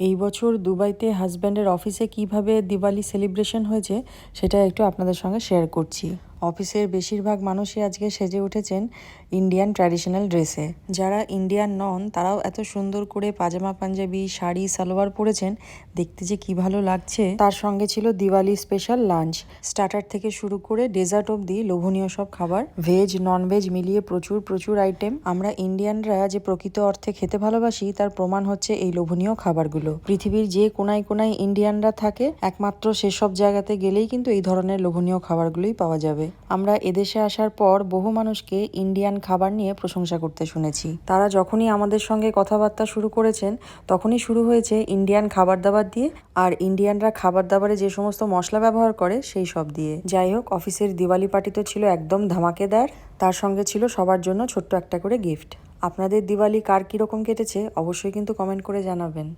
এই বছর দুবাইতে হাজব্যান্ডের অফিসে কীভাবে দিওয়ালি সেলিব্রেশন হয়েছে, সেটা একটু আপনাদের সঙ্গে শেয়ার করছি। অফিসের বেশিরভাগ মানুষই আজকে সেজে উঠেছেন ইন্ডিয়ান ট্র্যাডিশনাল ড্রেসে যারা ইন্ডিয়ান নন, তারাও এত সুন্দর করে পাজামা, পাঞ্জাবি, শাড়ি, সালোয়ার পরেছেন, দেখতে যে কি ভালো লাগছে। তার সঙ্গে ছিল দিওয়ালি স্পেশাল লাঞ্চ স্টার্টার থেকে শুরু করে ডেজার্ট অবধি লোভনীয় সব খাবার। ভেজ নন ভেজ মিলিয়ে প্রচুর প্রচুর আইটেম আমরা ইন্ডিয়ানরা যে প্রকৃত অর্থে খেতে ভালোবাসি, তার প্রমাণ হচ্ছে এই লোভনীয় খাবারগুলো। পৃথিবীর যে কোনায় কোনায় ইন্ডিয়ানরা থাকে, একমাত্র সেসব জায়গাতে গেলেই কিন্তু এই ধরনের লোভনীয় খাবারগুলোই পাওয়া যাবে। আমরা এদেশে আসার পর বহু মানুষকে ইন্ডিয়ান খাবার নিয়ে প্রশংসা করতে শুনেছি। তারা যখনই আমাদের সঙ্গে কথাবার্তা শুরু করেছেন, তখনই শুরু হয়েছে ইন্ডিয়ান খাবার দাবার দিয়ে আর ইন্ডিয়ানরা খাবার দাবারে যে সমস্ত মশলা ব্যবহার করে সেই সব দিয়ে। যাই হোক, অফিসের দিওয়ালি পার্টি তো ছিল একদম ধামাকেদার। তার সঙ্গে ছিল সবার জন্য ছোট্ট একটা করে গিফট। আপনাদের দিওয়ালি কার কীরকম কেটেছে অবশ্যই কিন্তু কমেন্ট করে জানাবেন।